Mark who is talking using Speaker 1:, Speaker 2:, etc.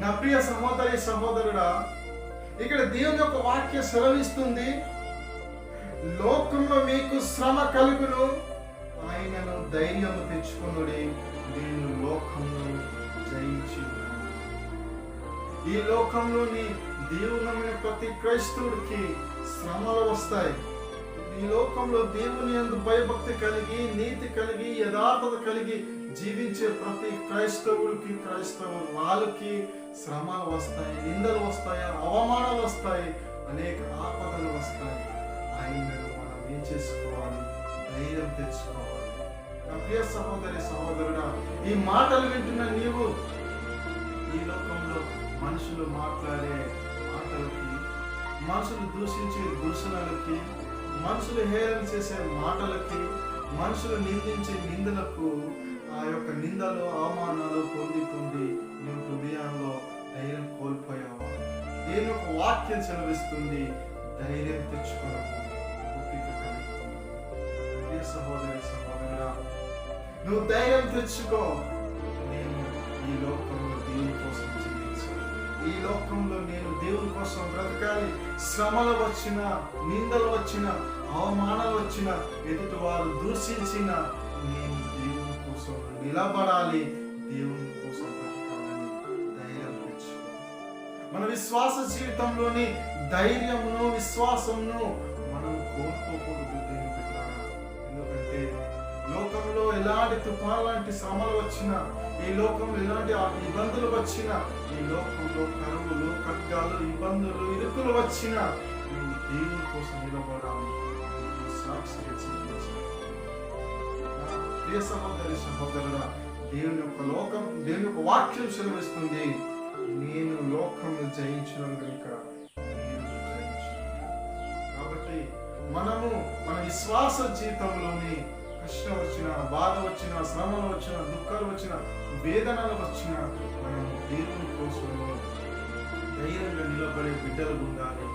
Speaker 1: నా ప్రియ సహోదరి సహోదరుడా ఇక్కడ దేవుని యొక్క వాక్య సెలవిస్తుంది. లోకంలో మీకు శ్రమ కలుగును ఆయనను ధైర్యము తెచ్చుకునుడి నేను లోకంలో జయించి ఈ లోకంలోని దేవునమైన ప్రతి క్రైస్తవుడికి శ్రమలు వస్తాయి. ఈ లోకంలో దేవుని యందు భయభక్తి కలిగి నీతి కలిగి యథార్థత కలిగి జీవించే ప్రతి క్రైస్తవుడికి క్రైస్తవురాలకి శ్రమలు వస్తాయి నిందలు వస్తాయి అవమానాలు వస్తాయి అనేక ఆపదలు వస్తాయి. ఆయనను మనం ఏం చేసుకోవాలి? ధైర్యం తెచ్చుకోవాలి. ప్రియ సహోదరి సహోదరుడా ఈ మాటలు వింటున్న నీవు ఈ లోకంలో మనుషులు మాట్లాడే మాటలకి మనుషులు దూషించే దూషణలకి మనుషులు హేళన చేసే మాటలకి మనుషులు నిందించే నిందలకు ఆ యొక్క నిందలు అవమానాలు పొంది పొంది నువ్వు హృదయంలో ధైర్యం కోల్పోయావు దేని ఒక వాక్యం సెలవిస్తుంది ధైర్యం తెచ్చుకోవడం. సహోదరి సహోదరుడా నువ్వు ధైర్యం తెచ్చుకో. నేను ఈ లోకంలో దేవుని కోసం జీవించాలి ఈ లోకంలో నేను దేవుని కోసం బ్రతకాలి. శ్రమలు వచ్చిన నిందలు వచ్చిన అవమానాలు వచ్చిన ఎదుటి వారు దూషించిన నేను దేవుని కోసం నిలబడాలి దేవుని కోసం బ్రతకాలని ధైర్యం తెచ్చుకో మన విశ్వాస జీవితంలోని ధైర్యమును విశ్వాసమును మనం కోల్పోకూడదు దేవుని ఎందుకంటే లోకంలో ఎలాంటి తుఫాన్ లాంటి శ్రమలు వచ్చినా ఈ లోకంలో ఎలాంటి ఆ ఇబ్బందులు వచ్చినా ఈ లోకంలో కరువులు ఖడ్గాలు ఇబ్బందులు ఇరుకులు వచ్చినా నువ్వు దేవుని కోసం నిలబడాలి. సాక్షి ప్రియ సహోదరి సహోదరుడా దేవుని యొక్క లోకం దేవుని యొక్క వాక్యం సెలవిస్తుంది. నేను లోకము జయించిన కనుక కాబట్టి మనము మన విశ్వాస జీవితంలోని కష్టం వచ్చిన బాధ వచ్చిన శ్రమలు వచ్చిన దుఃఖాలు వచ్చిన వేదనలు వచ్చిన మనం దేవుని కోసం ధైర్యంగా నిలబడే బిడ్డలు ఉండాలి.